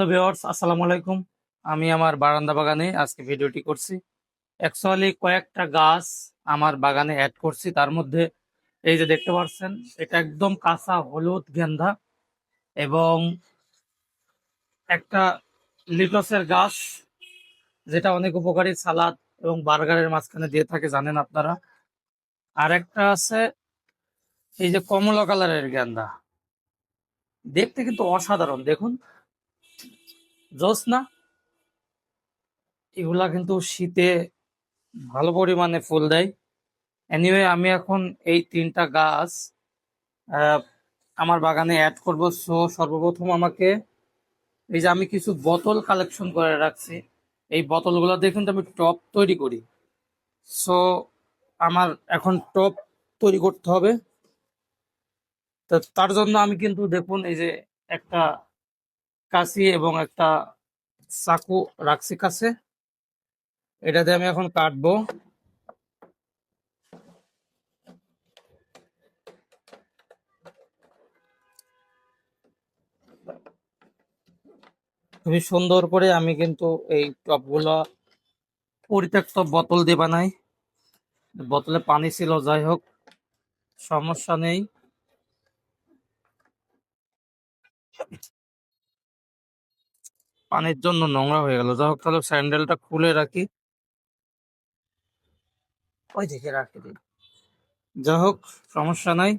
Hello viewers, আসসালামু আলাইকুম। আমি আমার বারান্দা বাগানে আজকে ভিডিওটি করছি। অ্যাকচুয়ালি কয়েকটা গাছ আমার বাগানে অ্যাড করছি। তার মধ্যে এই যে দেখতে পাচ্ছেন, এটা একদম কাঁচা হলুদ গেন্ধা এবং একটা লিটসের গাছ, যেটা অনেক উপকারী সালাদ এবং বার্গারের মাঝখানে দিয়ে থাকে, জানেন আপনারা। আর একটা আছে, এই যে কমলা কালারের গেন্দা। দেখতে কিন্তু অসাধারণ। দেখুন জোস না এগুলা কিন্তু শীতে ভালো পরিমাণে ফুল দেয়। এনিওয়ে আমি এখন এই তিনটা গাছ আমার বাগানে অ্যাড করব। সো সর্বপ্রথম আমাকে এই যে আমি কিছু বোতল কালেকশন করে রাখছি। এই বোতলগুলো দিয়ে কিন্তু আমি টপ তৈরি করি। সো আমার এখন টপ তৈরি করতে হবে। তো তার জন্য আমি কিন্তু দেখুন, এই যে একটা কাশি এবং একটা চাকু রাখছি কাছে। এটা দিয়ে আমি এখন কাটবো। খুবই সুন্দর করে আমি কিন্তু এই টপগুলো পরিত্যক্ত বোতল দিয়ে বানাই। বোতলে পানি ছিল, যাই হোক, সমস্যা নেই। পানির জন্য নোংরা হয়ে গেল। যাই হোক, তাহলে স্যান্ডেলটা খুলে রাখি। ওই দিকে রাখি দিই যাই হোক, সমস্যা নাই।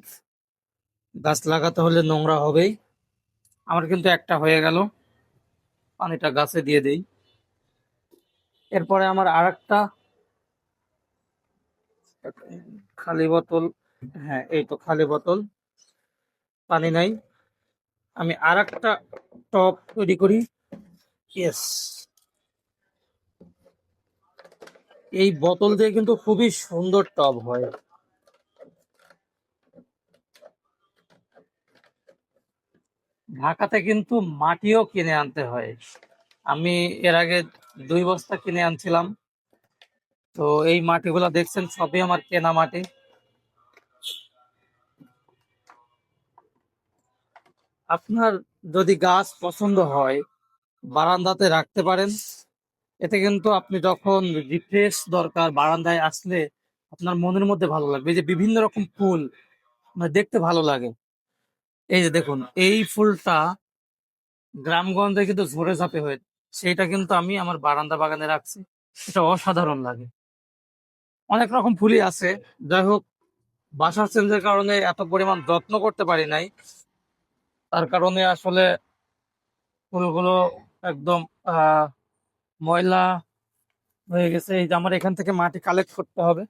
গাছ লাগাতে হলে নোংরা হবেই। আমার কিন্তু একটা হয়ে গেল। পানিটা গাছে দিয়ে দেই। এরপরে আমার আর একটা খালি বোতল। হ্যাঁ এই তো খালি বোতল। পানি নাই। আমি আর একটা টপ তৈরি করি। ইয়েস এই বোতল দিয়ে কিন্তু খুবই সুন্দর টব হয়। ঢাকাতে কিন্তু মাটিও কিনে আনতে হয়। আমি এর আগে দুই বস্তা কিনে আনছিলাম। তো এই মাটিগুলো দেখছেন, সবই আমার কেনা মাটি। আপনার যদি গাছ পছন্দ হয় বারান্দাতে রাখতে পারেন। এতে কিন্তু আপনি যখন রিফ্রেশ দরকার বারান্দায় আসলে আপনার মনের মধ্যে ভালো লাগবে। এই যে বিভিন্ন রকম ফুল দেখতে ভালো লাগে। এই যে দেখুন, এই ফুলটা গ্রামগঞ্জে কিন্তু ঝরে ঝাঁপে হয়ে সেইটা কিন্তু আমি আমার বারান্দা বাগানে রাখছি। এটা অসাধারণ লাগে। অনেক রকম ফুলই আছে। যাই হোক, বাসার চেঞ্জের কারণে এত পরিমাণ যত্ন করতে পারি নাই। তার কারণে আসলে ফুলগুলো একদম ময়লা হয়ে গেছে। এই যে আমার এখান থেকে মাটি কালেক্ট করতে হবে।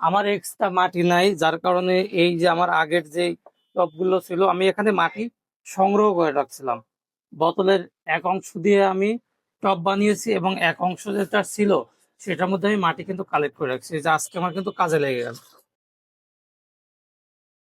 আমার এক্সট্রা মাটি নাই, যার কারণে এই যে আমার আগের যে টবগুলো ছিল, আমি এখানে মাটি সংগ্রহ করে রাখছিলাম। বোতলের এক অংশ দিয়ে আমি টব বানিয়েছি এবং এক অংশ যেটা ছিল, সেটার মধ্যে আমি মাটি কিন্তু কালেক্ট করে রাখছি। যে আজকে আমার কিন্তু কাজে লেগে গেল